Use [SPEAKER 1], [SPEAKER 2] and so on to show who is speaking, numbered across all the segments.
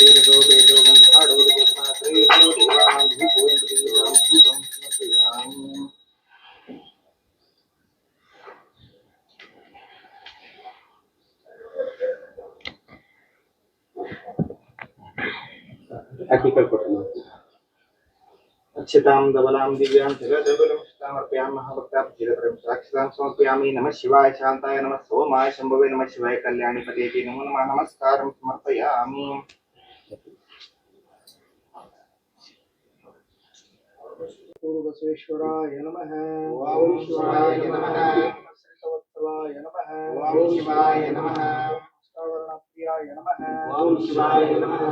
[SPEAKER 1] शांताय वेदो गन्धाढो दत्तात्रेयो देवां भूपोन्द्रियाँ भूतं समर्पयामि टेक्निकल पठनम् नमः शिवाय शान्ताय नमः सोमाय शम्भवे नमः शिवाय कल्याणिपते नमो नमः नमस्कार समर्पयामि।
[SPEAKER 2] ಬಸವೇಶ್ವರಾಯ ನಮಃ
[SPEAKER 1] ಓಂ ಶಿವಾಯ ನಮಃ.
[SPEAKER 2] ಶ್ರೀವತ್ಸಲಾಯ ನಮಃ
[SPEAKER 1] ಓಂ ಶಿವಾಯ ನಮಃ.
[SPEAKER 2] ಶ್ರಾವಣ ಪ್ರಿಯಾಯ ನಮಃ
[SPEAKER 1] ಓಂ ಶಿವಾಯ ನಮಃ.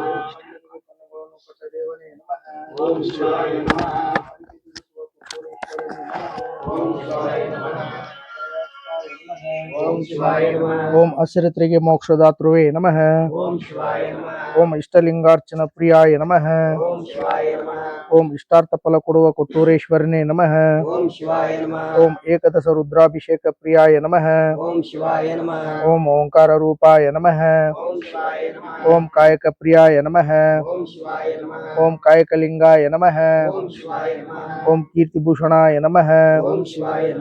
[SPEAKER 2] ಕನ್ನಡವನ್ನು ಕೊಟ್ಟ ದೇವನೇ ನಮಃ
[SPEAKER 1] ಓಂ ಶಿವಾಯ ನಮಃ.
[SPEAKER 2] ಓಂ ಶಿವಾಯ ನಮಃ
[SPEAKER 1] ಓಂ ಶಿವಾಯ ನಮಃ.
[SPEAKER 2] ಓಂ ಅಸಿರತ್ರಿಗೆ ಮೋಕ್ಷದಾತೃವೇ ನಮಃ
[SPEAKER 1] ಓಂ ಶಿವಾಯ ನಮಃ.
[SPEAKER 2] ಓಂ ಇಷ್ಟಲಿಂಗಾರ್ಚನ ಪ್ರಿಯಾಯ ನಮಃ
[SPEAKER 1] ಓಂ ಶಿವಾಯ ನಮಃ.
[SPEAKER 2] ಓಂ ಇಷ್ಟಾರ್ಥ ಫಲ ಕೊಡುವ ಕೊಟ್ಟೂರೇಶ್ವರನೇ ನಮಃ
[SPEAKER 1] ಓಂ ಶಿವಾಯ ನಮಃ.
[SPEAKER 2] ಓಂ ಏಕದಶ ರುದ್ರಾಭಿಷೇಕ ಪ್ರಿಯಾಯ ನಮಃ
[SPEAKER 1] ಓಂ ಶಿವಾಯ ನಮಃ.
[SPEAKER 2] ಓಂ ಓಂಕಾರ ರೂಪಾಯ ನಮಃ
[SPEAKER 1] ಓಂ ಶಿವಾಯ ನಮಃ.
[SPEAKER 2] ಓಂ ಕಾಯಕ ಪ್ರಿಯಾಯ ನಮಃ
[SPEAKER 1] ಓಂ ಶಿವಾಯ ನಮಃ.
[SPEAKER 2] ಓಂ ಕಾಯಕಲಿಂಗಾಯ ನಮಃ
[SPEAKER 1] ಓಂ ಶಿವಾಯ ನಮಃ.
[SPEAKER 2] ಓಂ ಕೀರ್ತಿಭೂಷಣಾಯ ನಮಃ
[SPEAKER 1] ಓಂ ಶಿವಾಯ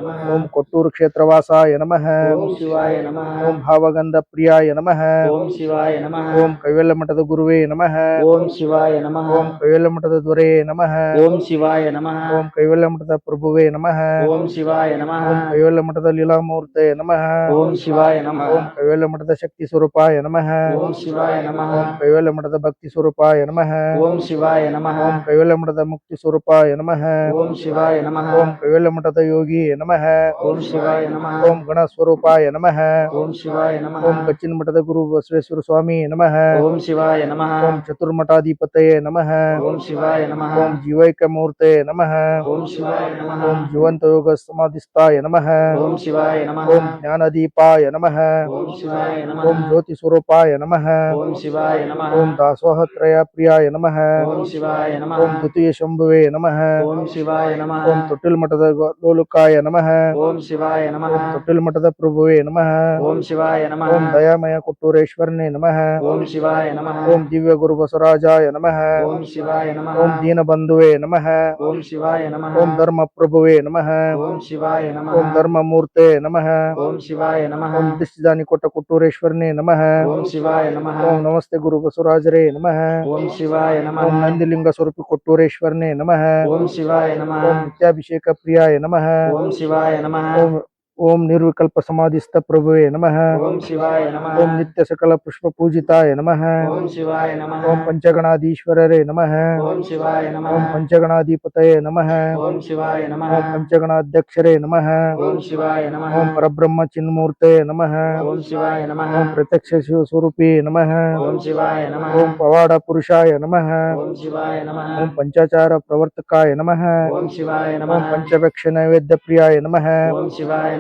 [SPEAKER 1] ನಮಃ.
[SPEAKER 2] ಓಂ ಕೊಟ್ಟೂರು ಕ್ಷೇತ್ರವಾಸಾಯ ನಮಃ
[SPEAKER 1] ಓಂ ಶಿವಾಯ ನಮಃ.
[SPEAKER 2] ಓಂ ಭಾವಗಂಧ ಪ್ರಿಯಾಯ ನಮಃ
[SPEAKER 1] ಓಂ ಶಿವಾಯ ನಮಃ.
[SPEAKER 2] ಓಂ ಕೈವಲ್ಯ ಮಠದ ಗುರುವೇ ನಮಃ
[SPEAKER 1] ಓಂ ಶಿವಾಯ ನಮಃ.
[SPEAKER 2] ಓಂ ಕೈವಲ್ಯ ಮಠದ ದೊರೆ ನಮಃ
[SPEAKER 1] ಓಂ ಶಿವಾಯ ನಮಃ.
[SPEAKER 2] ಓಂ ಕೈವಲ್ಯ ಮಠದ ಪ್ರಭುವೇ ನಮಃ
[SPEAKER 1] ಓಂ ಶಿವಾಯ ನಮಃ.
[SPEAKER 2] ಓಂ ಕೈವಲ್ಯ ಮಠದ ಲೀಲಾಮೂರ್ತೆ ನಮಃ
[SPEAKER 1] ಓಂ ಶಿವಾಯ ನಮಃ.
[SPEAKER 2] ಓಂ ಕೈವಲ್ಯ ಮಠದ ಶಕ್ತಿ ಸ್ವರೂಪಾಯ ನಮಃ
[SPEAKER 1] ಓಂ ಶಿವಾಯ ನಮಃ.
[SPEAKER 2] ಓಂ ಕೈವಲ್ಯ ಮಠದ ಭಕ್ತಿ ಸ್ವರೂಪಾಯ ನಮಃ
[SPEAKER 1] ಓಂ ಶಿವಾಯ ನಮಃ.
[SPEAKER 2] ಓಂ ಕೈವಲ್ಯ ಮಠದ ಮುಕ್ತಿ ಸ್ವರೂಪಾಯ ನಮಃ
[SPEAKER 1] ಓಂ ಶಿವಾಯ ನಮಃ.
[SPEAKER 2] ಓಂ ಕೈವಲ್ಯ ಮಠದ ಯೋಗಿ ನಮಃ
[SPEAKER 1] ಓಂ ಶಿವಾಯ ನಮಃ.
[SPEAKER 2] ಓಂ ಗಣ ಸ್ವರೂಪಾಯ ನಮಃ
[SPEAKER 1] ಓಂ ಶಿವಾಯ ನಮಃ.
[SPEAKER 2] ಓಂ ಕಚ್ಚಿನ ಮಠದ ಗುರು ಬಸವೇಶ್ವರ ಸ್ವಾಮಿ ನಮಃ
[SPEAKER 1] ಓಂ ಶಿವಾಯ ನಮಃ.
[SPEAKER 2] ಓಂ ಚತುರ್ಮಠಾಧಿಪತಯೇ ನಮಃ
[SPEAKER 1] ಓಂ ಶಿವಾಯ ನಮಃ.
[SPEAKER 2] ಓಂ ಜೀವೈಕ ಮೂರ್ತೆ ನಮಃ
[SPEAKER 1] ಓಂ ಶಿವಾಯ ನಮಃ.
[SPEAKER 2] ಓಂ ಜೀವಂತ ಯೋಗ ಸಮಾಧಿಸ್ಥಾಯ ನಮಃ
[SPEAKER 1] ಓಂ ಶಿವಾಯ ನಮಃ.
[SPEAKER 2] ಓಂ ಜ್ಞಾನದೀಪಾಯ ನಮಃ
[SPEAKER 1] ಓಂ ಶಿವಾಯ ನಮಃ.
[SPEAKER 2] ಓಂ ಜ್ಯೋತಿ ಸ್ವರೂಪಾಯ ನಮಃ
[SPEAKER 1] ಓಂ ಶಿವಾಯ ನಮಃ.
[SPEAKER 2] ಓಂ ದಾಸೋಹತ್ರಯ ಪ್ರಿಯಾಯ ನಮಃ
[SPEAKER 1] ಓಂ ಶಿವಾಯ ನಮಃ.
[SPEAKER 2] ಓಂ ದ್ವಿತೀಯ ಶಂಭುವೇ ನಮಃ
[SPEAKER 1] ಓಂ ಶಿವಾಯ ನಮಃ.
[SPEAKER 2] ಓಂ ತೊಟ್ಟಿಲ್ ಮಠದ ಗೋ- ಲೋಲುಕಾಯ ನಮಃ
[SPEAKER 1] ಓಂ ಶಿವಾಯ ನಮಃ.
[SPEAKER 2] ಓಂ ತೊಟ್ಟಿಲ್ ಮಠದ ಪ್ರಭುವೇ ನಮಃ
[SPEAKER 1] ಓಂ ಶಿವಾಯ ನಮಃ.
[SPEAKER 2] ಓಂ ದಯಾಮಯ ಕೊಟ್ಟೂರೇಶ್ವರನೇ ನಮಃ
[SPEAKER 1] ಓಂ ಶಿವಾಯ ನಮಃ.
[SPEAKER 2] ಓಂ ದಿವ್ಯ ಗುರು ಬಸವರಾಜಾಯ ನಮಃ
[SPEAKER 1] ಓಂ ಶಿವಾಯ ನಮಃ.
[SPEAKER 2] ಓಂ ದೀನಬಂಧುವೇ ನಮಃ
[SPEAKER 1] ಓಂ ಶಿವಾಯ ನಮಃ.
[SPEAKER 2] ಓಂ ಧರ್ಮ ಪ್ರಭುವೇ ನಮಃ
[SPEAKER 1] ಓಂ ಶಿವಾಯ ನಮಃ.
[SPEAKER 2] ಓಂ ಧರ್ಮ ಮೂರ್ತೆ ನಮಃ
[SPEAKER 1] ಓಂ ಶಿವಾಯ ನಮಃ.
[SPEAKER 2] ಓಂ ದಿಷ್ಟಿದಾನಿ ಕೊಟ್ಟ ಕೊಟ್ಟೂರೇಶ್ವರನೇ ನಮಃ
[SPEAKER 1] ಓಂ ಶಿವಾಯ ನಮಃ.
[SPEAKER 2] ಓಂ ನಮಸ್ತೆ ಗುರು ಬಸವರಾಜರೇ ನಮಃ
[SPEAKER 1] ಓಂ ಶಿವಾಯ ನಮಃ.
[SPEAKER 2] ಓಂ ನಂದಿಲಿಂಗ ಸ್ವರೂಪಿ ಕೊಟ್ಟೂರೇಶ್ವರನೇ ನಮಃ
[SPEAKER 1] ಓಂ ಶಿವಾಯ ನಮಃ.
[SPEAKER 2] ಓಂ ನಿತ್ಯಾಭಿಷೇಕ ಪ್ರಿಯಾಯ ನಮಃ
[SPEAKER 1] ಓಂ ಶಿವಾಯ ನಮಃ.
[SPEAKER 2] ಓಂ ಓಂ ನಿರ್ವಿಕಲ್ಪ ಸಮಾಧಿಸ್ಥ ಪ್ರಭುವೇ ನಮಃ
[SPEAKER 1] ಓಂ ಶಿವಾಯ ನಮಃ.
[SPEAKER 2] ಓಂ ನಿತ್ಯ ಸಕಲ ಪುಷ್ಪ ಪೂಜಿತಾಯ ನಮಃ
[SPEAKER 1] ಓಂ ಶಿವಾಯ ನಮಃ.
[SPEAKER 2] ಓಂ ಪಂಚಗಣಾಧೀಶ್ವರರೇ ನಮಃ
[SPEAKER 1] ಓಂ ಶಿವಾಯ ನಮಃ.
[SPEAKER 2] ಓಂ ಪಂಚಗಣಾಧಿಪತಯೇ ನಮಃ
[SPEAKER 1] ಓಂ ಶಿವಾಯ ನಮಃ.
[SPEAKER 2] ಓಂ ಪಂಚಗಣಾಧ್ಯಕ್ಷರೇ ನಮಃ
[SPEAKER 1] ಓಂ ಶಿವಾಯ ನಮಃ.
[SPEAKER 2] ಓಂ ಪರಬ್ರಹ್ಮ ಚಿನ್ಮೂರ್ತೆ ನಮಃ
[SPEAKER 1] ಓಂ ಶಿವಾಯ ನಮಃ.
[SPEAKER 2] ಓಂ ಪ್ರತ್ಯಕ್ಷ ಶಿವ ಸ್ವರೂಪಿ ನಮಃ
[SPEAKER 1] ಓಂ ಶಿವಾಯ ನಮಃ.
[SPEAKER 2] ಓಂ ಪವಾಡ ಪುರುಷಾಯ ನಮಃ
[SPEAKER 1] ಓಂ ಶಿವಾಯ ನಮಃ.
[SPEAKER 2] ಓಂ ಪಂಚಾಚಾರ ಪ್ರವರ್ತಕಾಯ ನಮಃ
[SPEAKER 1] ಓಂ ಶಿವಾಯ
[SPEAKER 2] ಓಂ
[SPEAKER 1] ನಮಃ.
[SPEAKER 2] ಪಂಚಭಕ್ಷ ನೈವೇದ್ಯ ಪ್ರಿಯಾಯ ನಮಃ
[SPEAKER 1] ಓಂ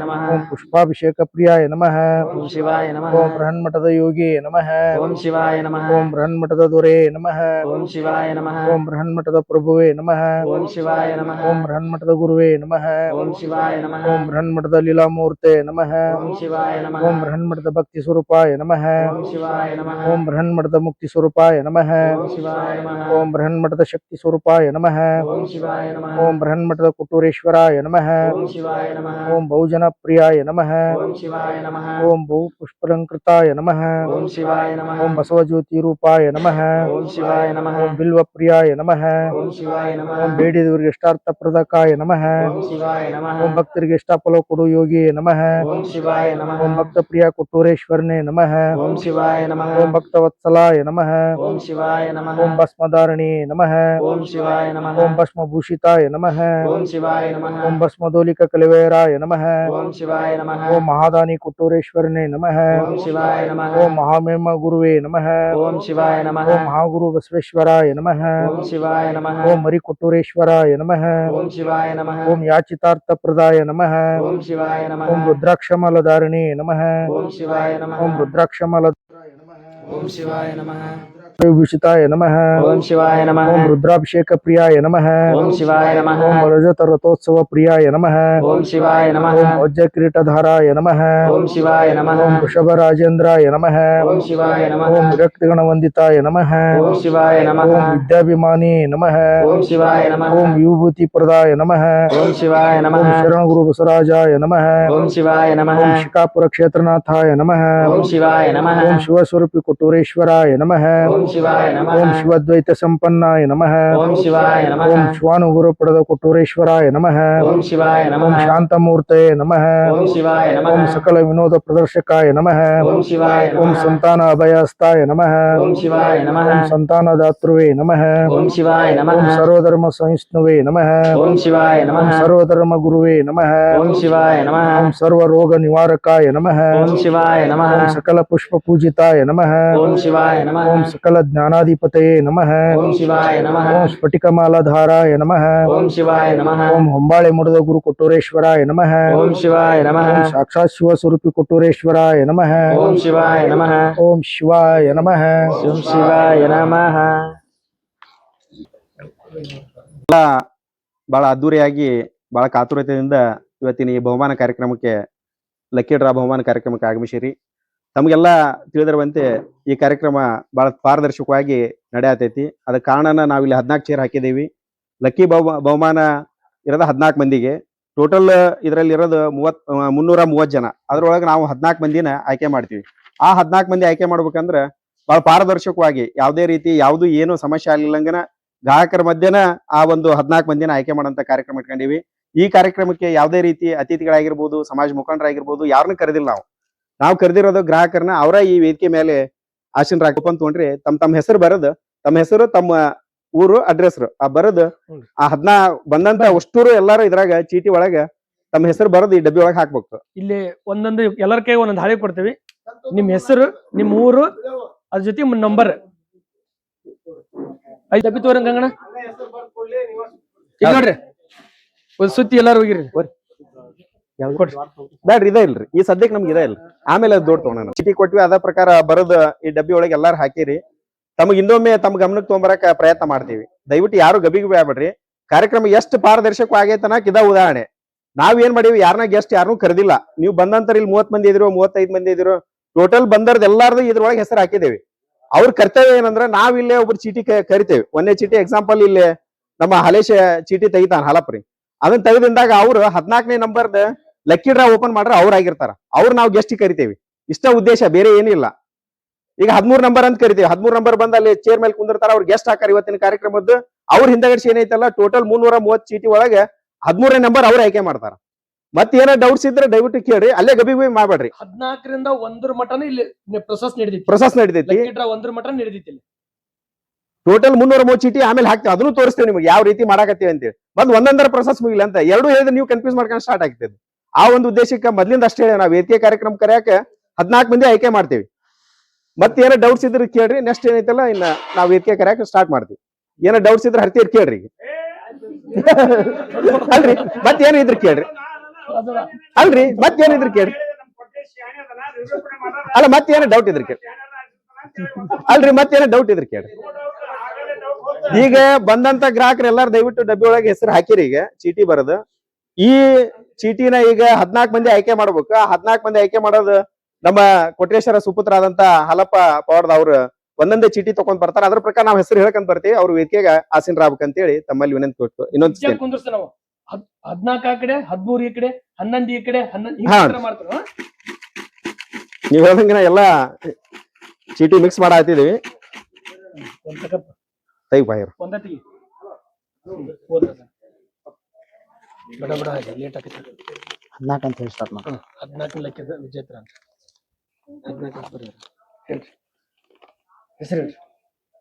[SPEAKER 1] ಶಿವಾಯ ನಮಃ.
[SPEAKER 2] ಓಂ ಪುಷ್ಪಾಭಿಷೇಕ ಪ್ರಿಯಾಯ ನಮಃ
[SPEAKER 1] ಓಂ ಶಿವಾಯ ನಮಃ.
[SPEAKER 2] ಓಂ ಬೃಹನ್ಮಠದ ಯೋಗಿ ನಮಃ
[SPEAKER 1] ಓಂ ಶಿವಾಯ ನಮಃ.
[SPEAKER 2] ಓಂ ಬೃಹನ್ಮಠದ ದೊರೆ ನಮಃ
[SPEAKER 1] ಓಂ ಶಿವಾಯ ನಮಃ.
[SPEAKER 2] ಓಂ ಬೃಹನ್ಮಠದ ಪ್ರಭುವೇ ನಮಃ
[SPEAKER 1] ಓಂ ಶಿವಾಯ ನಮಃ.
[SPEAKER 2] ಓಂ ಬೃಹನ್ಮಠದ ಗುರುವೇ ನಮಃ
[SPEAKER 1] ಓಂ ಶಿವಾಯ ನಮಃ.
[SPEAKER 2] ಓಂ ಬೃಹನ್ಮಠದ ಲೀಲಾಮೂರ್ತೆ ನಮಃ
[SPEAKER 1] ಓಂ ಶಿವಾಯ ನಮಃ.
[SPEAKER 2] ಓಂ ಬೃಹನ್ಮಠದ ಭಕ್ತಿ ಸ್ವರೂಪಾಯ ನಮಃ
[SPEAKER 1] ಓಂ ಶಿವಾಯ ನಮಃ.
[SPEAKER 2] ಓಂ ಬೃಹನ್ಮಠದ ಮುಕ್ತಿ ಸ್ವರೂಪಾಯ ನಮಃ
[SPEAKER 1] ಓಂ ಶಿವಾಯ ನಮಃ.
[SPEAKER 2] ಓಂ ಬೃಹನ್ಮಠದ ಶಕ್ತಿ ಸ್ವರೂಪಾಯ ನಮಃ
[SPEAKER 1] ಓಂ ಶಿವಾಯ ನಮಃ.
[SPEAKER 2] ಓಂ ಬೃಹನ್ಮಠದ ಕುಟೂರೇಶ್ವರಾಯ ನಮಃ
[SPEAKER 1] ಓಂ ಶಿವಾಯ ನಮಃ.
[SPEAKER 2] ಓಂ ಬಹುಜನ ಪ್ರಿಯಾಯ ನಮಃ
[SPEAKER 1] ಓಂ ಶಿವಾಯ ನಮಃ.
[SPEAKER 2] ಓಂ ಬಹು ಪುಷ್ಪಲಂಕೃತಾಯ ನಮಃ
[SPEAKER 1] ಓಂ ಶಿವಾಯ ನಮಃ.
[SPEAKER 2] ಓಂ ಬಸವಜ್ಯೋತಿ ರೂಪಾಯ ನಮಃ
[SPEAKER 1] ಓಂ ಶಿವಾಯ ನಮಃ.
[SPEAKER 2] ಓಂ ಬಿಲ್ವ ಪ್ರಿಯಾಯ ನಮಃ
[SPEAKER 1] ಓಂ ಶಿವಾಯ ನಮಃ.
[SPEAKER 2] ಓಂ ಬೇಡಿದವರಿಗೆ ಇಷ್ಟಾರ್ಥ ಪ್ರದಕಾಯ ನಮಃ
[SPEAKER 1] ಓಂ ಶಿವಾಯ ನಮಃ.
[SPEAKER 2] ಓಂ ಭಕ್ತರಿಗೆ ಇಷ್ಟಫಲ ಕೊಡು ಯೋಗಿ ನಮಃ
[SPEAKER 1] ಓಂ ಶಿವಾಯ ನಮಃ.
[SPEAKER 2] ಓಂ ಭಕ್ತ ಪ್ರಿಯ ಕೊಟ್ಟೂರೇಶ್ವರನೇ ನಮಃ
[SPEAKER 1] ಓಂ ಶಿವಾಯ ನಮಃ.
[SPEAKER 2] ಓಂ ಭಕ್ತ ವತ್ಸಲಾಯ ನಮಃ
[SPEAKER 1] ಓಂ ಶಿವಾಯ ನಮಃ.
[SPEAKER 2] ಓಂ ಭಸ್ಮಧಾರಣಿ ನಮಃ
[SPEAKER 1] ಓಂ ಶಿವಾಯ ನಮಃ.
[SPEAKER 2] ಓಂ ಭಸ್ಮಭೂಷಿತಾಯ ನಮಃ
[SPEAKER 1] ಓಂ ಶಿವಾಯ ನಮಃ.
[SPEAKER 2] ಓಂ ಭಸ್ಮದೋಲಿಕ ಕಲಿವೇರಾಯ ನಮಃ
[SPEAKER 1] ಓಂ
[SPEAKER 3] ಓಂ ಶಿವಾಯ ನಮಃ
[SPEAKER 2] ಓಂ ಮಹಾದಾನಿ ಕೊಟ್ಟೂರೇಶ್ವರನೇ ನಮಃ
[SPEAKER 3] ಓಂ ಶಿವಾಯ ನಮಃ
[SPEAKER 2] ಓಂ ಮಹಾಮೇಮ ಗುರುವೇ ನಮಃ
[SPEAKER 3] ಓಂ ಶಿವಾಯ ನಮಃ
[SPEAKER 2] ಓಂ ಮಹಾಗುರು ಬಸವೇಶ್ವರಾಯ ನಮಃ
[SPEAKER 3] ಓಂ ಶಿವಾಯ ನಮಃ
[SPEAKER 2] ಓಂ ಮರಿ ಕೊಟ್ಟೂರೇಶ್ವರಾಯ ನಮಃ
[SPEAKER 3] ಓಂ ಶಿವಾಯ ನಮಃ
[SPEAKER 2] ಓಂ ಯಾಚಿತಾರ್ಥ ಪ್ರದಾಯ ನಮಃ
[SPEAKER 3] ಓಂ ಶಿವಾಯ ನಮಃ
[SPEAKER 2] ಓಂ ರುದ್ರಾಕ್ಷಮಲಧಾರಿಣಿ ನಮಃ
[SPEAKER 3] ಓಂ ಶಿವಾಯ ನಮಃ
[SPEAKER 2] ಓಂ ರುದ್ರಾಕ್ಷಮಲ
[SPEAKER 3] ಓಂ ಶಿವಾಯ ನಮಃ
[SPEAKER 2] ವಿಭೂಷಿತಾಯ ನಮಃ
[SPEAKER 3] ಓಂ ಶಿವಾಯ ನಮಃ
[SPEAKER 2] ಓಂ ರುದ್ರಾಭಿಷೇಕ ಪ್ರಿಯಾಯ ನಮಃ
[SPEAKER 3] ಓಂ ಶಿವಾಯ ನಮಃ
[SPEAKER 2] ಓಂ ರಜತ ರಥೋತ್ಸವ ಪ್ರಿಯಾಯ ನಮಃ
[SPEAKER 3] ಓಂ ಶಿವಾಯ ನಮಃ
[SPEAKER 2] ಓಂ ವಜ್ರ ಕಿರೀಟಧಾರಾಯ ನಮಃ
[SPEAKER 3] ಓಂ ಶಿವಾಯ ನಮಃ
[SPEAKER 2] ಓಂ ವೃಷಭರಾಜೇಂದ್ರಾಯ ನಮಃ
[SPEAKER 3] ಓಂ ಶಿವಾಯ ನಮಃ
[SPEAKER 2] ಓಂ ವಿರಕ್ತಿಗಣ ವಂದಿತಾಯ ನಮಃ
[SPEAKER 3] ಓಂ ಶಿವಾಯ ನಮಃ
[SPEAKER 2] ಓಂ ವಿದ್ಯಾಭಿಮಾನಿ ನಮಃ
[SPEAKER 3] ಓಂ ಶಿವಾಯ ನಮಃ
[SPEAKER 2] ಓಂ ವಿಭೂತಿ ಪ್ರದಾಯ ನಮಃ
[SPEAKER 3] ಓಂ ಶಿವಾಯ ನಮಃ
[SPEAKER 2] ಓಂ ಶರಣಗುರು ಬಸವರಾಜಾಯ ನಮಃ
[SPEAKER 3] ಓಂ ಶಿವಾಯ ನಮಃ
[SPEAKER 2] ಓಂ ಶಿಕಾಪುರ ಕ್ಷೇತ್ರನಾಥಾಯ ನಮಃ
[SPEAKER 3] ಓಂ ಶಿವಾಯ ನಮಃ
[SPEAKER 2] ಓಂ ಶಿವಸ್ವರೂಪಿ ಕೊಟ್ಟೂರೇಶ್ವರಾಯ ನಮಃ
[SPEAKER 3] ಓಂ ಶಿವಾಯ ನಮಃ
[SPEAKER 2] ಓಂ ಶಿವದ್ವೈತ ಸಂಪನ್ನಾಯ ನಮಃ
[SPEAKER 3] ಓಂ ಶಿವಾಯ ನಮಃ
[SPEAKER 2] ಓಂ ಶಿವಾನುಗುರು ಪಡೆದ ಕೊಟ್ಟೂರೇಶ್ವರಾಯ ನಮಃ
[SPEAKER 3] ಓಂ ಶಿವಾಯ
[SPEAKER 2] ಓಂ
[SPEAKER 3] ನಮಃ
[SPEAKER 2] ಶಾಂತಮೂರ್ತಯೇ ನಮಃ
[SPEAKER 3] ಓಂ ಶಿವಾಯ
[SPEAKER 2] ಓಂ
[SPEAKER 3] ನಮಃ
[SPEAKER 2] ಸಕಲ ವಿನೋದ ಪ್ರದರ್ಶಕಾಯ ನಮಃ
[SPEAKER 3] ಓಂ ಶಿವಾಯ
[SPEAKER 2] ಓಂ
[SPEAKER 3] ನಮಃ
[SPEAKER 2] ಸಂತಾನ ಅಭಯಸ್ತಾಯ ನಮಃ
[SPEAKER 3] ಓಂ ಶಿವಾಯ ನಮಃ
[SPEAKER 2] ಓಂ ಸಂತಾನದಾತೃವೇ ನಮಃ
[SPEAKER 3] ಓಂ ಶಿವಾಯ ನಮಃ
[SPEAKER 2] ಓಂ ಸರ್ವಧರ್ಮ ಸಹಿಷ್ಣುವೇ ನಮಃ
[SPEAKER 3] ಓಂ ಶಿವಾಯ
[SPEAKER 2] ಓಂ
[SPEAKER 3] ನಮಃ
[SPEAKER 2] ಸರ್ವಧರ್ಮ ಗುರುವೇ ನಮಃ
[SPEAKER 3] ಓಂ ಶಿವಾಯ ನಮಃ
[SPEAKER 2] ಓಂ ಸರ್ವ ರೋಗ ನಿವಾರಕಾಯ ನಮಃ
[SPEAKER 3] ಓಂ ಶಿವಾಯ ನಮಃ
[SPEAKER 2] ಓಂ ಸಕಲ ಪುಷ್ಪ ಪೂಜಿತಾಯ ನಮಃ
[SPEAKER 3] ಓಂ ಶಿವಾಯ
[SPEAKER 2] ಸಕಲ ಜ್ಞಾನಾಧಿಪತಯೇ ನಮಃ.
[SPEAKER 3] ಓಂ ಶಿವಾಯ ನಮಃ.
[SPEAKER 2] ಓಂ ಸ್ಫಟಿಕಮಾಲಾಧಾರಾಯ ನಮಃ.
[SPEAKER 3] ಓಂ ಶಿವಾಯ ನಮಃ.
[SPEAKER 2] ಓಂ ಹೊಂಬಾಳೆ ಮುಡದ ಗುರು ಕೊಟ್ಟೂರೇಶ್ವರಾಯ ನಮಃ.
[SPEAKER 3] ಓಂ ಶಿವಾಯ ನಮಃ.
[SPEAKER 2] ಸಾಕ್ಷಾತ್ ಶಿವ ಸ್ವರೂಪಿ ಕೊಟ್ಟೂರೇಶ್ವರಾಯ ನಮಃ.
[SPEAKER 3] ಓಂ ಶಿವಾಯ ನಮಃ.
[SPEAKER 2] ಓಂ ಶಿವಾಯ ನಮಃ.
[SPEAKER 3] ಓಂ ಶಿವಾಯ ನಮಃ.
[SPEAKER 4] ಬಹಳ ಅದ್ದೂರಿಯಾಗಿ ಬಹಳ ಕಾತುರತೆಯಿಂದ ಇವತ್ತಿನ ಈ ಬಹುಮಾನ ಕಾರ್ಯಕ್ರಮಕ್ಕೆ ಲಕ್ಕಿ ಡ್ರಾ ಬಹುಮಾನ ಕಾರ್ಯಕ್ರಮಕ್ಕೆ ಆಗಮಿಸಿರಿ. ತಮಗೆಲ್ಲ ತಿಳಿದಿರುವಂತೆ ಈ ಕಾರ್ಯಕ್ರಮ ಬಹಳ ಪಾರದರ್ಶಕವಾಗಿ ನಡೆಯತೈತಿ. ಅದಕ್ಕೆ ಕಾರಣನ ನಾವಿಲ್ಲಿ ಹದಿನಾಲ್ಕು ಚೇರ್ ಹಾಕಿದ್ದೀವಿ. ಲಕ್ಕಿ ಬಹು, ಬಹುಮಾನ ಇರೋದು ಹದಿನಾಲ್ಕು ಮಂದಿಗೆ. ಟೋಟಲ್ ಇದರಲ್ಲಿ ಇರೋದು ಮೂವತ್ ಮುನ್ನೂರ ಮೂವತ್ತು ಜನ. ಅದರೊಳಗೆ ನಾವು ಹದಿನಾಲ್ಕು ಮಂದಿನ ಆಯ್ಕೆ ಮಾಡ್ತೀವಿ. ಆ ಹದಿನಾಲ್ಕು ಮಂದಿ ಆಯ್ಕೆ ಮಾಡ್ಬೇಕಂದ್ರೆ ಬಹಳ ಪಾರದರ್ಶಕವಾಗಿ ಯಾವುದೇ ರೀತಿ ಯಾವುದು ಏನು ಸಮಸ್ಯೆ ಆಗ್ಲಿಲ್ಲಂಗನ ಗ್ರಾಹಕರ ಮಧ್ಯನ ಆ ಒಂದು ಹದಿನಾಲ್ಕು ಮಂದಿನ ಆಯ್ಕೆ ಮಾಡೋಂಥ ಕಾರ್ಯಕ್ರಮ ಇಟ್ಕೊಂಡಿವಿ. ಈ ಕಾರ್ಯಕ್ರಮಕ್ಕೆ ಯಾವುದೇ ರೀತಿ ಅತಿಥಿಗಳಾಗಿರ್ಬೋದು, ಸಮಾಜ ಮುಖಂಡರಾಗಿರ್ಬೋದು ಯಾರನ್ನೂ ಕರೆದಿಲ್ಲ ನಾವು. ನಾವು ಕರೆದಿರೋದು ಗ್ರಾಹಕರನ್ನ ಅವರ ಈ ವೇದಿಕೆ ಮೇಲೆ ಆಸೀನರಾಗಿ ಅಂತ ತೊಗೊಂಡ್ರಿ ತಮ್ಮ ತಮ್ಮ ಹೆಸರು ಬರೋದು ತಮ್ಮ ಹೆಸರು ತಮ್ಮ ಊರು ಅಡ್ರೆಸ್ ಆ ಬರೋದು ಆ ಹದ್ನಾ ಬಂದಂತ ಅಷ್ಟೂರು ಎಲ್ಲಾರು ಇದ್ರಾಗ ಚೀಟಿ ಒಳಗ ತಮ್ಮ ಹೆಸರು ಬರೋದು ಈ ಡಬ್ಬಿ ಒಳಗೆ ಹಾಕ್ಬೇಕು.
[SPEAKER 5] ಇಲ್ಲಿ ಒಂದೊಂದು ಎಲ್ಲರ ಕೈ ಒಂದೊಂದು ಹಾಳೆ ಕೊಡ್ತೀವಿ. ನಿಮ್ ಹೆಸರು ನಿಮ್ ಊರು ಅದ್ರ ಜೊತೆ ನಂಬರ್ ಐದು ಡಬ್ಬಿ ತೋರಂಗಣ್ಣ ನೋಡ್ರಿ. ಒಂದ್ ಸುತ್ತಿ ಎಲ್ಲಾರು ಹೋಗಿರಿ
[SPEAKER 4] ಬ್ಯಾಡ್ರಿ ಇದೆ ಇಲ್ರಿ. ಈ ಸದ್ಯಕ್ಕೆ ನಮ್ಗೆ ಇದೆ ಇಲ್ಲ. ಆಮೇಲೆ ಅದು ದೊಡ್ಡ ತಗೋಣ ಚೀಟಿ ಕೊಟ್ವಿ ಅದ ಪ್ರಕಾರ ಬರದ ಈ ಡಬ್ಬಿ ಒಳಗೆ ಎಲ್ಲಾರು ಹಾಕಿರಿ. ತಮಗೆ ಇನ್ನೊಮ್ಮೆ ತಮ್ಮ ಗಮನಕ್ಕೆ ತೊಗೊಂಬರಕ ಪ್ರಯತ್ನ ಮಾಡ್ತೀವಿ. ದಯವಿಟ್ಟು ಯಾರು ಗಬಿಗೆ ಬೇಡ್ರಿ ಕಾರ್ಯಕ್ರಮ ಎಷ್ಟು ಪಾರದರ್ಶಕ ಆಗೈತೆ ಅನ್ನಕ್ ಇದ ಉದಾಹರಣೆ. ನಾವ್ ಏನ್ ಮಾಡೀವಿ ಯಾರನ್ನ ಗೆಸ್ಟ್ ಯಾರನ್ನೂ ಕರೆದಿಲ್ಲ. ನೀವು ಬಂದಂತರ ಇಲ್ಲಿ ಮೂವತ್ ಮಂದಿ ಇದ್ರು ಮೂವತ್ತೈದ್ ಮಂದಿ ಇದ್ರು ಟೋಟಲ್ ಬಂದರ್ದ ಎಲ್ಲಾರ್ದು ಇದ್ರೊಳಗೆ ಹೆಸರು ಹಾಕಿದೇವಿ. ಅವ್ರ ಕರ್ತವ್ಯ ಏನಂದ್ರ ನಾವ್ ಇಲ್ಲೇ ಒಬ್ರು ಚೀಟಿ ಕರಿತೇವೆ. ಒಂದೇ ಚೀಟಿ ಎಕ್ಸಾಂಪಲ್ ಇಲ್ಲಿ ನಮ್ಮ ಹಲೇಶ ಚೀಟಿ ತೆಗಿತಾನ ಹಲಪ್ರಿ. ಅದನ್ನ ತೆಗೆದಿಂದಾಗ ಅವ್ರು ಹದಿನಾಲ್ಕನೇ ನಂಬರ್ದ ಲಕ್ಕಿ ಡ್ರಾ ಓಪನ್ ಮಾಡ್ರೆ ಅವ್ರ ಆಗಿರ್ತಾರ. ಅವ್ರು ನಾವು ಗೆಸ್ಟ್ ಕರಿತೇವೆ. ಇಷ್ಟ ಉದ್ದೇಶ ಬೇರೆ ಏನಿಲ್ಲ ಈಗ ಹದಿಮೂರು ನಂಬರ್ ಅಂತ ಕರಿತೀವಿ. ಹದಿಮೂರು ನಂಬರ್ ಬಂದ ಅಲ್ಲಿ ಚೇರ್ ಮೇಲೆ ಕುಂದಿರ್ತಾರ ಅವ್ರು ಗೆಸ್ಟ್ ಹಾಕಾರ ಇವತ್ತಿನ ಕಾರ್ಯಕ್ರಮದ್ದು. ಅವ್ರ ಹಿಂದಗಡೆ ಏನೈತಲ್ಲ ಟೋಟಲ್ ಮುನ್ನೂರ ಮೂವತ್ ಚೀಟಿ ಒಳಗೆ ಹದಿಮೂರನೇ ನಂಬರ್ ಅವ್ರ ಆಯ್ಕೆ ಮಾಡ್ತಾರ. ಮತ್ ಏನೋ ಡೌಟ್ಸ್ ಇದ್ರೆ ದಯವಿಟ್ಟು ಕೇಳ್ರಿ. ಅಲ್ಲೇ ಗಬಿ ಗುಬಿ ಮಾಡ್ಬೇಡ್ರಿ.
[SPEAKER 5] ಹದಿನಾಲ್ಕರಿಂದ ಒಂದ್ರ ಮಟನ ಇಲ್ಲಿ ಪ್ರೊಸೆಸ್ ನಡೆದಿತ್ತು
[SPEAKER 4] ಪ್ರೊಸೆಸ್ ನಡಿತೈತಿ
[SPEAKER 5] ಲಕ್ಕಿ ಡ್ರಾ ಒಂದ್ರ ಮಟ ನಡೆದಿತ್ತು ಇಲ್ಲಿ.
[SPEAKER 4] ಟೋಟಲ್ ಮುನ್ನೂರ ಮೂವತ್ ಚೀಟಿ ಆಮೇಲೆ ಹಾಕ್ತೇವೆ. ಅದನ್ನು ತೋರಿಸ್ತೇವೆ ನಿಮ್ಗೆ. ಯಾವ ರೀತಿ ಮಾಡಾಕತ್ತೀವಿ ಅಂತೇಳಿ. ಮತ್ತೆ ಒಂದೊಂದರ ಪ್ರೊಸೆಸ್ ಮುಗಿಲ್ಲ ಅಂತ. ಎರಡು ಹೇಳಿದ್ರೆ ನೀವು ಕನ್ಫ್ಯೂಸ್ ಮಾಡ್ಕೊಂಡು ಸ್ಟಾರ್ಟ್ ಆಗ್ತದೆ ಆ ಒಂದು ಉದ್ದೇಶಕ್ಕೆ ಮೊದ್ಲಿಂದ ಅಷ್ಟೇ ಹೇಳಿ ನಾವು ವೇದಿಕೆ ಕಾರ್ಯಕ್ರಮ ಕರೆಯಕ ಹದಿನಾಲ್ಕು ಮಂದಿ ಆಯ್ಕೆ ಮಾಡ್ತೀವಿ. ಮತ್ತೆ ಏನೋ ಡೌಟ್ಸ್ ಇದ್ರೆ ಕೇಳ್ರಿ ನೆಕ್ಸ್ಟ್ ಏನೈತಲ್ಲ, ಇನ್ನ ನಾವು ವೇದಿಕೆ ಕರೆಯಕ್ಕೆ ಸ್ಟಾರ್ಟ್ ಮಾಡ್ತೀವಿ. ಏನೋ ಡೌಟ್ಸ್ ಇದ್ರೆ ಹರ್ತೀರ್ ಕೇಳ್ರಿ ಅಲ್ರಿ ಮತ್ತೇನು ಇದ್ರ ಕೇಳ್ರಿ. ಅಲ್ರಿ ಮತ್ತೇನಿದ್ರು ಕೇಳ್ರಿ. ಅಲ್ಲ ಮತ್ತೇನೋ ಡೌಟ್ ಇದ್ರೆ ಕೇಳ್ರಿ. ಅಲ್ರಿ ಮತ್ತೇನೋ ಡೌಟ್ ಇದ್ರೆ ಕೇಳ್ರಿ. ಈಗ ಬಂದಂತ ಗ್ರಾಹಕರು ಎಲ್ಲಾರು ದಯವಿಟ್ಟು ಡಬ್ಬಿ ಒಳಗೆ ಹೆಸರು ಹಾಕಿರಿ ಈಗ, ಚೀಟಿ ಬರೋದು. ಈ ಚೀಟಿನ ಈಗ ಹದ್ನಾಲ್ಕು ಮಂದಿ ಆಯ್ಕೆ ಮಾಡ್ಬೇಕು. ಆ ಹದ್ನಾಲ್ಕು ಮಂದಿ ಆಯ್ಕೆ ಮಾಡೋದು ನಮ್ಮ ಕೊಟ್ರೇಶ್ವರ ಸುಪುತ್ರ ಆದಂತ ಹಲಪ್ಪ ಪವಾರ್ದ ಅವ್ರು ಒಂದೊಂದೇ ಚೀಟಿ ತಕೊಂಡ್ ಬರ್ತಾರೆ. ಅದ್ರ ಪ್ರಕಾರ ನಾವು ಹೆಸರು ಹೇಳ್ಕೊಂಡ್ ಬರ್ತೀವಿ. ಅವ್ರ ವೇದಿಕೆಗೆ ಆಸೀನರಾಗ್ಬೇಕಂತೇಳಿ ತಮ್ಮಲ್ಲಿ ವಿನಂತಿ ಕೊಟ್ಟು ಇನ್ನೊಂದು
[SPEAKER 5] ಜಗ್ ಕುಂದ್ರಸ್ತೀವಿ ನಾವು? ಹದ್ನಾಲ್ಕು ಆ ಕಡೆ ಹದ್ಮೂರ್ ಈ ಕಡೆ ಹನ್ನೊಂದು ಈ ಕಡೆ ಹನ್ನೊಂದು. ಮಾಡ್ತಾರ?
[SPEAKER 4] ನೀವ್ ಹೇಳ್ದಂಗಿನ ಎಲ್ಲಾ ಚೀಟಿ ಮಿಕ್ಸ್ ಮಾಡಾತಿದೀವಿ.
[SPEAKER 5] ಒಂದ್ ತಗಪ್ಪ
[SPEAKER 4] ತೈ
[SPEAKER 5] ಬಡ ಲೇಟ್
[SPEAKER 3] ಹದಿನಾಲ್ಕು ಅಂತ ಹೇಳಿ ಸ್ಟಾರ್ಟ್ ಮಾಡಿ.
[SPEAKER 5] ಹದಿನಾಲ್ಕು ಲೆಕ್ಕದ ವಿಜೇತ್ರ ಅಂತ. ಹದಿನಾಲ್ಕು ಅಂತ ಬರ್ರಿ. ಹೇಳ್ರಿ. ಹೆಸರು ಹೇಳ್ರಿ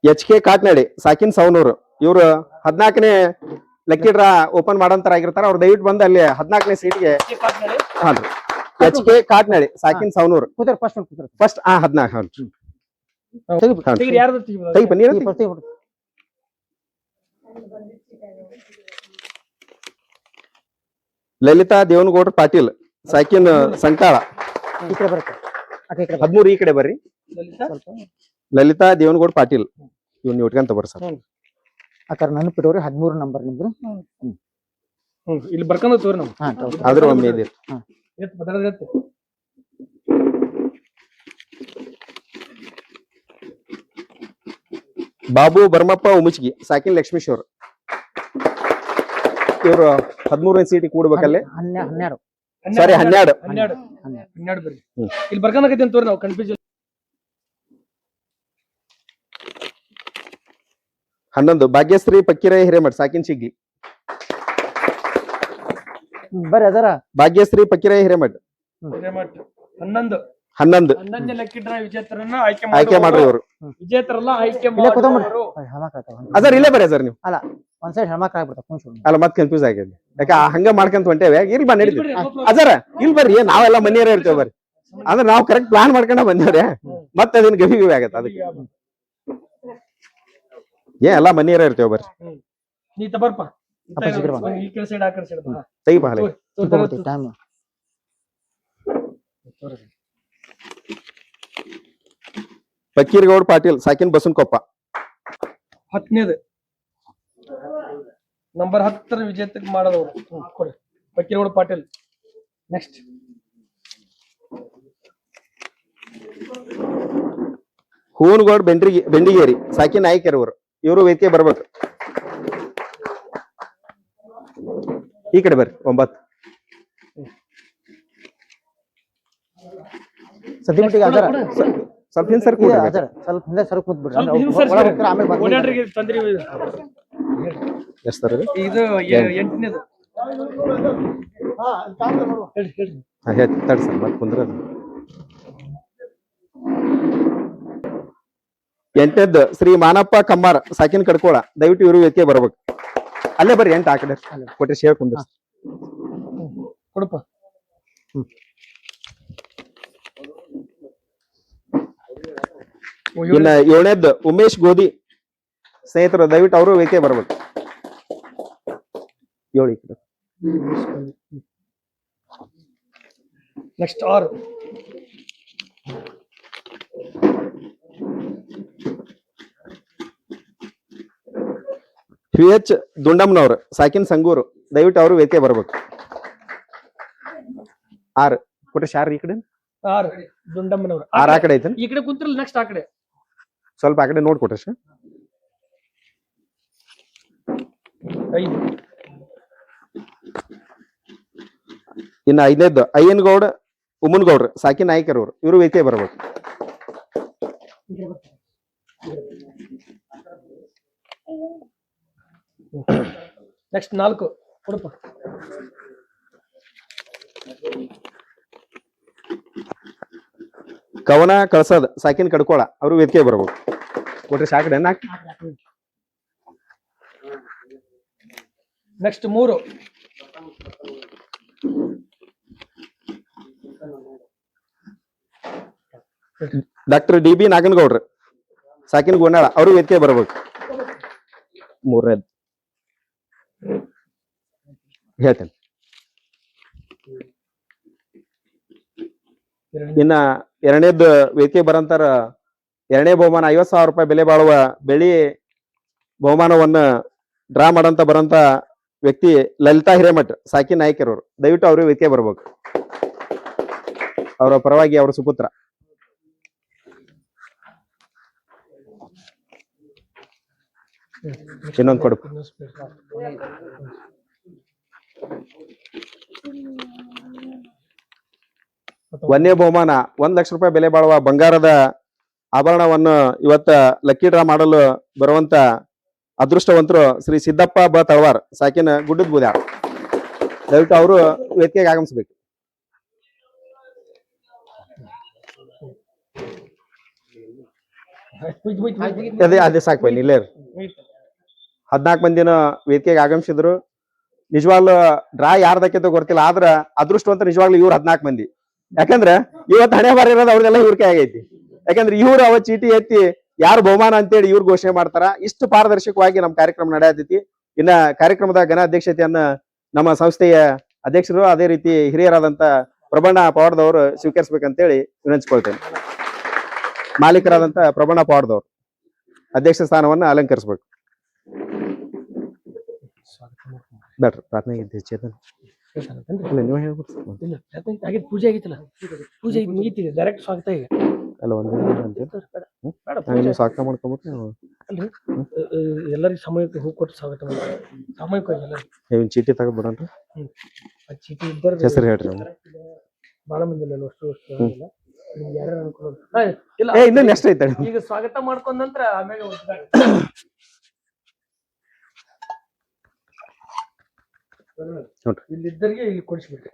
[SPEAKER 4] ಎಚ್ ಕೆ ಕಾಟ್ನಾಡಿ ಸಾಕಿನ್ ಸೌನೂರು ಇವರು ಹದ್ನಾಲ್ಕನೇ ಲಕ್ಕಿ ಡ್ರಾ ಓಪನ್ ಮಾಡೋಂತರ ಆಗಿರ್ತಾರ. ಅವ್ರು ದಯವಿಟ್ಟು ಬಂದು ಅಲ್ಲಿ ಹದಿನಾಲ್ಕನೇ ಸೀಟ್ಗೆ ಎಚ್ ಕೆ ಕಾಟ್ನಳ್ಳಿ ಸಾಕಿನ್ ಸವನೂರ್.
[SPEAKER 3] ಕೂತ್ರಿ ಫಸ್ಟ್ ಒಂದು
[SPEAKER 4] ಫಸ್ಟ್ ಆ ಹದಿನಾಲ್ಕು
[SPEAKER 5] ಯಾರು ಯಾರ್ದು?
[SPEAKER 4] ತೆಗಿ. ಬನ್ನಿ ಲಲಿತಾ ದೇವನಗೌಡ್ರ ಪಾಟೀಲ್ ಸಾಕಿನ್ ಸಂಕಾಳ.
[SPEAKER 3] ಕಡೆ ಬರುತ್ತೆ ಈ ಕಡೆ ಬರ್ರಿ.
[SPEAKER 4] ಹದ್ಮೂರು ಈ ಕಡೆ ಬರ್ರಿ.
[SPEAKER 5] ಲಲಿತಾ?
[SPEAKER 3] ಸ್ವಲ್ಪ.
[SPEAKER 4] ಲಲಿತಾ ದೇವನಗೌಡ ಪಾಟೀಲ್. ಇವ್ನ ಇಟ್ಕೊಂತ ಬರ್ರಿ ಸರ್.
[SPEAKER 3] ಆಕಾರ ನೆನಪಿಡೋರಿ ಹದಿಮೂರು ನಂಬರ್ ನಿಮ್ದು.
[SPEAKER 5] ಹ್ಮ್, ಇಲ್ಲಿ ಬರ್ಕೊಂಡು ತೋರಿ ನಾವು.
[SPEAKER 3] ಹಾ.
[SPEAKER 4] ಆದ್ರ ಒಮ್ಮೆ ಇದೆ
[SPEAKER 5] ಎತ್ತು ಬದಲಾದ ಎತ್ತು.
[SPEAKER 4] ಬಾಬು ಬರ್ಮಪ್ಪ ಉಮಚ್ಗಿ ಸಾಕಿನ್ ಲಕ್ಷ್ಮೀಶ್ವರ್. ಇವ್ರು ಹದಿಮೂರನೇ ಸೀಟ್ ಕೂಡ್ಬೇಕಲ್ಲಿ?
[SPEAKER 3] ಹನ್ನೆ- ಹನ್ನೆರಡು.
[SPEAKER 4] ಸಾರಿ ಹನ್ನೆರಡು.
[SPEAKER 5] ಹನ್ನೆರಡು.
[SPEAKER 3] ಹನ್ನೆರಡು.
[SPEAKER 5] ಹನ್ನೆರಡು ಬರ್ರಿ.
[SPEAKER 4] ಹ್ಮ್.
[SPEAKER 5] ಇಲ್ಲಿ ಬರ್ಕೊಂಡಾಗೈತಿ ತೋರಿ ನಾವು ಕನ್ಫ್ಯೂಷನ್
[SPEAKER 4] ಹನ್ನೊಂದು. ಭಾಗ್ಯಶ್ರೀ ಪಕ್ಕಿರಾಯ ಹಿರೇಮಠ್ ಸಾಕಿನ್ ಶಿಗ್ಗಿ.
[SPEAKER 3] ಬರ್ರಿ ಅದರ.
[SPEAKER 4] ಭಾಗ್ಯಶ್ರೀ ಪಕ್ಕಿರ ಹಿರೇಮಠ್.
[SPEAKER 5] ಹನ್ನೊಂದು.
[SPEAKER 4] ಹನ್ನೊಂದು.
[SPEAKER 5] ವಿಜೇತರನ್ನ ಆಯ್ಕೆ
[SPEAKER 4] ಆಯ್ಕೆ ಮಾಡ್ರಿ. ಅವರು
[SPEAKER 5] ವಿಜೇತರಲ್ಲ ಆಯ್ಕೆ.
[SPEAKER 4] ಅದರ್ ಇಲ್ಲೇ ಬರ್ರಿ ಸರ್ ನೀವು.
[SPEAKER 3] ಒಂದ್ ಸೈಡ್ ಹೆಣ್ಮಕ್ಳು ಆಗ್ಬಿಡ್ತಾವ
[SPEAKER 4] ಅಲ್ಲ ಮತ್ ಕನ್ಫ್ಯೂಸ್ ಆಗಿದೆ ಯಾಕ ಹಂಗ ಮಾಡ್ಕೊಂತ ಹೊಂಟೇವೆ ಇಲ್ಲಿ ಬಾ
[SPEAKER 5] ನಡೀತೀವಿ.
[SPEAKER 4] ಅದರ ಇಲ್ಲಿ ಬರ್ರಿ ನಾವೆಲ್ಲ ಮನೆಯವ್ರ ಇರ್ತೇವೆ ಬರ್ರಿ. ಅಂದ್ರೆ ನಾವು ಕರೆಕ್ಟ್ ಪ್ಲಾನ್ ಮಾಡ್ಕೊಂಡ ಬಂದೇವ್ರಿ. ಮತ್ತೆ ಅದನ್ನ ಗವಿ ಗವಿ ಆಗತ್ತ ಅದಕ್ಕೆ. ಏ ಎಲ್ಲ ಮನೆಯವ್ರ ಇರ್ತೇವೆ ಬರ್ರಿ.
[SPEAKER 5] ನೀ ತಬರ್ಪ
[SPEAKER 3] ಬಾ. ಟೈಮ್
[SPEAKER 4] ಪಾಟೀಲ್ ಸಾಕಿನ್ ಬಸನ್ಕೊಪ್ಪ
[SPEAKER 5] ಹತ್ತನೇದು. ನಂಬರ್ ಹತ್ತರ ವಿಜೇತಕ್ಕೆ ಮಾಡೋದವ್ರು. ಹ್ಮ್, ಕೊಡಿ. ಬಕ್ಕಿರಗೌಡ ಪಾಟೀಲ್. ನೆಕ್ಸ್ಟ್
[SPEAKER 4] ಹೂವನಗೌಡ್ ಬೆಂಡ್ರಿಗೆ ಬೆಂಡಿಗೇರಿ ಸಾಕಿ ನಾಯಕರವರು ಇವರು ಇವರು ವೇದಿಕೆ ಬರ್ಬೇಕು. ಈ ಕಡೆ ಬರ್ರಿ ಒಂಬತ್ತು.
[SPEAKER 3] ಸದ್ಯಮಟ್ಟಿಗೆ ಆಧಾರ ಅದರ
[SPEAKER 4] ಸ್ವಲ್ಪ ಹಿಂದೆ ಸರ್
[SPEAKER 3] ಅದರ ಸ್ವಲ್ಪ ಹಿಂದೆ ಸರ್ ಕೂತ್ ಬಿಡ್ರಿ ಅಂದ್ರೆ. ಒಳಗ್ ಹೋಗ್ತೀರಾ, ಆಮೇಲೆ ಬಂದು
[SPEAKER 5] ಓಡಾಡ್ರಿಗೆ ತೊಂದ್ರೆ.
[SPEAKER 4] ಎಷ್ಟ್ ಸರ್ ಇದು?
[SPEAKER 5] ಎಂಟನೇದು. ಹೇಳಿ
[SPEAKER 4] ಮತ್ತೆ ಕುಂದ್ರ ಎಂಟನೇದ್ದು ಶ್ರೀ ಮಾನಪ್ಪ ಕಮ್ಮಾರ್ ಸಾಕಿನ ಕಡ್ಕೋಳ. ದಯವಿಟ್ಟು ಇವರು ವೇದಿಕೆ ಬರ್ಬೇಕು. ಅಲ್ಲೇ ಬರ್ರಿ ಎಂಟು ಆ ಕಡೆ. ಕೊಟ್ಟೆ ಶೇರ್ ಕುಂದ್ರ.
[SPEAKER 5] ಕೊಡಪ್ಪ.
[SPEAKER 4] ಇನ್ನ ಏಳನೇದ್ದು ಉಮೇಶ್ ಗೋಧಿ ಸ್ನೇಹಿತರು ದಯವಿಟ್ಟು ಅವರು ವೇದಿಕೆ ಬರ್ಬೇಕು. ಏಳು ಈ
[SPEAKER 5] ನೆಕ್ಸ್ಟ್ ಆರು.
[SPEAKER 4] ಪಿ ಎಚ್ ದುಂಡಮ್ನವ್ರು ಸಾಕಿನ್ ಸಂಗೂರು ದಯವಿಟ್ಟು ಅವರು ವೇದಿಕೆ ಬರ್ಬೇಕು. ಆರು. ಕೊಟ್ಟ ಶಾರ್ ಈ ಕಡೆ?
[SPEAKER 5] ಆರು. ದುಂಡಮ್ಮನವ್ರು
[SPEAKER 4] ಆರ್ ಆ ಕಡೆ ಐತೆ?
[SPEAKER 5] ಈ ಕಡೆ ಕುಂತಿರಲ್ಲ ನೆಕ್ಸ್ಟ್ ಆ ಕಡೆ.
[SPEAKER 4] ಸ್ವಲ್ಪ ಆ ಕಡೆ ನೋಡ್ ಕೊಟ್ರೆ ಸರ್
[SPEAKER 5] ಐದು.
[SPEAKER 4] ಇನ್ನ ಐದನೇದ್ದು ಅಯ್ಯನಗೌಡ ಉಮ್ಮನಗೌಡ್ರು ಸಾಕಿ ನಾಯ್ಕರ್ ಅವರು ಇವರು ವೇದಿಕೆ ಬರ್ಬೇಕು.
[SPEAKER 5] ನೆಕ್ಸ್ಟ್ ನಾಲ್ಕು. ಉಡುಪ.
[SPEAKER 4] ಕವನ ಕಳಸದ ಸಾಕಿನ ಕಡ್ಕೋಳ. ಅವರು ವೇದಿಕೆ ಬರ್ಬೇಕು. ಕೊಟ್ರೆ ಸಾಕಡೆ
[SPEAKER 5] ನೆಕ್ಸ್ಟ್ ಮೂರು.
[SPEAKER 4] ಡಾಕ್ಟರ್ ಡಿ ಬಿ ನಾಗನಗೌಡ್ರು. ಸಾಕಿನ ಗೋನಾಳ ಅವರು ವೇದಿಕೆ ಬರಬೇಕು. ಮೂರನೇದು. ಹೇಳ್ತೇನೆ. ಇನ್ನ ಎರಡನೇದ್ ವೇದಿಕೆ ಬರಂತಾರ, ಎರಡನೇ ಬಹುಮಾನ ಐವತ್ ಸಾವಿರ ರೂಪಾಯಿ ಬೆಲೆ ಬಾಳುವ ಬೆಳಿ ಬಹುಮಾನವನ್ನ ಡ್ರಾ ಮಾಡಂತ ಬರಂತ ವ್ಯಕ್ತಿ ಲಲಿತಾ ಹಿರೇಮಠ್, ಸಾಕಿ ನಾಯಕರವರು. ದಯವಿಟ್ಟು ಅವರು ವೇದಿಕೆ ಬರ್ಬೇಕು. ಅವರ ಪರವಾಗಿ ಅವರ ಸುಪುತ್ರ. ಇನ್ನೊಂದು ಒಂದೇ ಬಹುಮಾನ, ಒಂದ್ ಲಕ್ಷ ರೂಪಾಯಿ ಬೆಲೆ ಬಾಳುವ ಬಂಗಾರದ ಆಭರಣವನ್ನು ಇವತ್ತ ಲಕ್ಕಿ ಡ್ರಾ ಮಾಡಲು ಬರುವಂತ ಅದೃಷ್ಟವಂತರು ಶ್ರೀ ಸಿದ್ದಪ್ಪ ಬ ತಳವಾರ್, ಸಾಕಿನ ಗುಡ್ಡದ ಬೂದ್ಯಾ ದಯವಿಟ್ಟು ಅವರು ವೇದಿಕೆಗೆ ಆಗಮಿಸ್ಬೇಕು. ಅದೇ ಅದೇ ಸಾಕು ಬನ್ನಿ ಇಲ್ಲೇ ಹದಿನಾಲ್ಕು ಮಂದಿನ ವೇದಿಕೆಗೆ ಆಗಮಿಸಿದ್ರು. ನಿಜವಾಗ್ಲೂ ಡ್ರಾ ಯಾರ್ದಕ್ಕಿಂತ ಗೊತ್ತಿಲ್ಲ, ಆದ್ರ ಅದೃಷ್ಟವಂತ ನಿಜವಾಗ್ಲೂ ಇವ್ರು ಹದಿನಾಲ್ಕು ಮಂದಿ. ಯಾಕಂದ್ರೆ ಇವತ್ತು ಹಣೆ ಬಾರಿ ಇರೋದು ಅವ್ರದೆಲ್ಲ ಇವ್ರ ಕೈ ಆಗೈತಿ. ಯಾಕಂದ್ರೆ ಇವ್ರು ಅವ ಚೀಟಿ ಎತ್ತಿ ಯಾರು ಬಹುಮಾನ ಅಂತೇಳಿ ಇವ್ರು ಘೋಷಣೆ ಮಾಡ್ತಾರ. ಇಷ್ಟು ಪಾರದರ್ಶಕವಾಗಿ ನಮ್ಮ ಕಾರ್ಯಕ್ರಮ ನಡೆಯತೈತಿ. ಇನ್ನ ಕಾರ್ಯಕ್ರಮದ ಘನ ಅಧ್ಯಕ್ಷತೆಯನ್ನ ನಮ್ಮ ಸಂಸ್ಥೆಯ ಅಧ್ಯಕ್ಷರು, ಅದೇ ರೀತಿ ಹಿರಿಯರಾದಂತ ಪ್ರಬಣ್ಣ ಪವಾಡದವರು ಸ್ವೀಕರಿಸ್ಬೇಕಂತೇಳಿ ವಿನಂತಿಸ್ಕೊಳ್ತೇನೆ. ಮಾಲೀಕರಾದಂತ ಪ್ರಬಣ ಪಾಡ್ದವ್ರು. ಅಧ್ಯಕ್ಷ ಸ್ಥಾನವನ್ನ ಅಲಂಕರಿಸ್ಬೇಕು. ಬೇಡ್ರಿ ಪ್ರಾರ್ಥನೆ ಇದ್ದೆ ಚೇತನ್ ಇಲ್ಲ ನೀವು
[SPEAKER 5] ಪೂಜೆ ಆಗಿತ್ತಲ್ಲ. ಪೂಜೆ ಡೈರೆಕ್ಟ್ ಸ್ವಾಗತ ಈಗ
[SPEAKER 4] ಅಲ್ಲ ಒಂದೇ ಅಂತ ನೀವು ಮಾಡ್ಕೊಂಬಿಟ್ರೆ
[SPEAKER 5] ಅಲ್ರಿ ಎಲ್ಲರಿಗೂ ಸಮಯಕ್ಕೆ ಹೂ ಕೊಟ್ಟು ಸ್ವಾಗತ ಮಾಡಿ ಸಾಮೂಹಿಕವಾಗಿ ಎಲ್ಲರಿಗೂ
[SPEAKER 4] ನೀವು ಚೀಟಿ ತೆಗೆದ್ಬಿಡನ್ರಿ
[SPEAKER 5] ಆ ಚೀಟಿ
[SPEAKER 4] ಹೆಸರು ಹೇಳ್ರಿ. ಭಾಳ
[SPEAKER 5] ಬಹಳ ಮಂದಿ ಇಲ್ಲ ಅಷ್ಟು ಅಷ್ಟು ಇಲ್ಲ.
[SPEAKER 4] ಏ ಇನ್ನು ನೆಕ್ಸ್ಟ್ ಐತೆ
[SPEAKER 5] ಈಗ ಸ್ವಾಗತ ಮಾಡ್ಕೊಂಡ ನಂತರ ಆಮೇಲೆ ಉದ್ಘಾಟನೆ.
[SPEAKER 4] ನೋಡ್ರಿ.
[SPEAKER 5] ಇಲ್ಲಿದ್ದರಿಗೆ ಇಲ್ಲಿ ಕೊಡಿಸ್ಬಿಟ್ಟು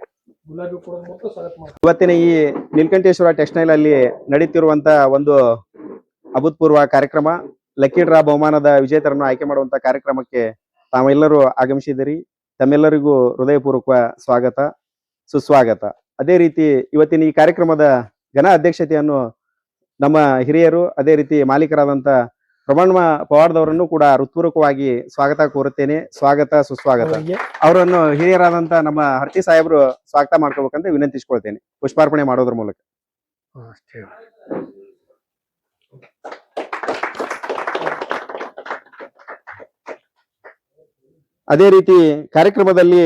[SPEAKER 5] ಗುಲಾಬಿ ಕೊಡೋದು ಮತ್ತು ಸ್ವಾಗತ ಮಾಡಿ
[SPEAKER 4] ಇವತ್ತಿನ ಈ ನೀಲಕಂಠೇಶ್ವರ ಟೆಕ್ಸ್ಟೈಲ್ ಅಲ್ಲಿ ನಡೀತಿರುವಂತ ಒಂದು ಅಭೂತಪೂರ್ವ ಕಾರ್ಯಕ್ರಮ ಲಕ್ಕಿ ಡ್ರಾ ಬಹುಮಾನದ ವಿಜೇತರನ್ನು ಆಯ್ಕೆ ಮಾಡುವಂತ ಕಾರ್ಯಕ್ರಮಕ್ಕೆ ತಾವೆಲ್ಲರೂ ಆಗಮಿಸಿದಿರಿ ತಮ್ಮೆಲ್ಲರಿಗೂ ಹೃದಯಪೂರ್ವಕ ಸ್ವಾಗತ ಸುಸ್ವಾಗತ. ಅದೇ ರೀತಿ ಇವತ್ತಿನ ಈ ಕಾರ್ಯಕ್ರಮದ ಘನ ಅಧ್ಯಕ್ಷತೆಯನ್ನು ನಮ್ಮ ಹಿರಿಯರು ಅದೇ ರೀತಿ ಮಾಲೀಕರಾದಂಥ ಪ್ರಮಾಣ ಪವಾರ್ದವರನ್ನು ಕೂಡ ಹೃತ್ಪೂರ್ವಕವಾಗಿ ಸ್ವಾಗತ ಕೋರುತ್ತೇನೆ. ಸ್ವಾಗತ ಸುಸ್ವಾಗತ. ಅವರನ್ನು ಹಿರಿಯರಾದಂತ ನಮ್ಮ ಹರ್ತಿ ಸಾಹೇಬರು ಸ್ವಾಗತ ಮಾಡ್ಕೋಬೇಕಂತ ವಿನಂತಿಸ್ಕೊಳ್ತೇನೆ. ಪುಷ್ಪಾರ್ಪಣೆ ಮಾಡೋದ್ರ ಮೂಲಕ. ಅದೇ ರೀತಿ ಕಾರ್ಯಕ್ರಮದಲ್ಲಿ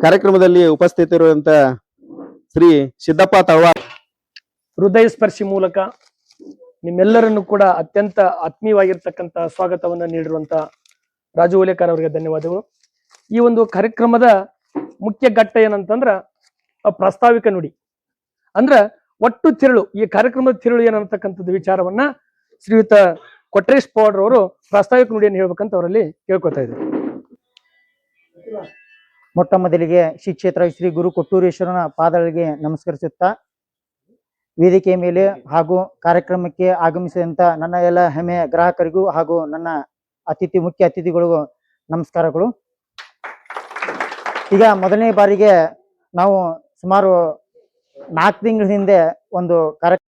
[SPEAKER 4] ಕಾರ್ಯಕ್ರಮದಲ್ಲಿ ಉಪಸ್ಥಿತರಿರುವಂತ ಶ್ರೀ ಸಿದ್ದಪ್ಪ ತಳವಾರ್.
[SPEAKER 5] ಹೃದಯ ಸ್ಪರ್ಶಿ ಮೂಲಕ ನಿಮ್ಮೆಲ್ಲರನ್ನು ಕೂಡ ಅತ್ಯಂತ ಆತ್ಮೀಯವಾಗಿರ್ತಕ್ಕಂಥ ಸ್ವಾಗತವನ್ನ ನೀಡಿರುವಂತ ರಾಜು ಓಲೇಕರ್ ಅವರಿಗೆ ಧನ್ಯವಾದಗಳು. ಈ ಒಂದು ಕಾರ್ಯಕ್ರಮದ ಮುಖ್ಯ ಘಟ್ಟ ಏನಂತಂದ್ರ ಪ್ರಾಸ್ತಾವಿಕ ನುಡಿ. ಅಂದ್ರ ಒಟ್ಟು ತಿರುಳು, ಈ ಕಾರ್ಯಕ್ರಮದ ತಿರುಳು ಏನಂತಕ್ಕಂಥದ್ದು ವಿಚಾರವನ್ನ ಶ್ರೀಯುತ ಕೊಟ್ರೇಶ್ ಪೌಡರ್ ಅವರು ಪ್ರಾಸ್ತಾವಿಕ ನುಡಿಯನ್ನು ಹೇಳ್ಬೇಕಂತ ಅವರಲ್ಲಿ ಕೇಳ್ಕೊತಾ ಇದ್ದಾರೆ
[SPEAKER 3] ಮೊಟ್ಟ ಮೊದಲಿಗೆ ಶ್ರೀ ಕ್ಷೇತ್ರ ಶ್ರೀ ಗುರು ಕೊಟ್ಟೂರೇಶ್ವರನ ಪಾದಗಳಿಗೆ ನಮಸ್ಕರಿಸುತ್ತಾ, ವೇದಿಕೆಯ ಮೇಲೆ ಹಾಗೂ ಕಾರ್ಯಕ್ರಮಕ್ಕೆ ಆಗಮಿಸಿದಂತ ನನ್ನ ಎಲ್ಲ ಹೆಮ್ಮೆಯ ಗ್ರಾಹಕರಿಗೂ ಹಾಗೂ ನನ್ನ ಅತಿಥಿ, ಮುಖ್ಯ ಅತಿಥಿಗಳಿಗೂ ನಮಸ್ಕಾರಗಳು. ಈಗ ಮೊದಲನೇ ಬಾರಿಗೆ ನಾವು ಸುಮಾರು ನಾಲ್ಕು ತಿಂಗಳ ಹಿಂದೆ ಒಂದು ಕಾರ್ಯಕ್ರಮ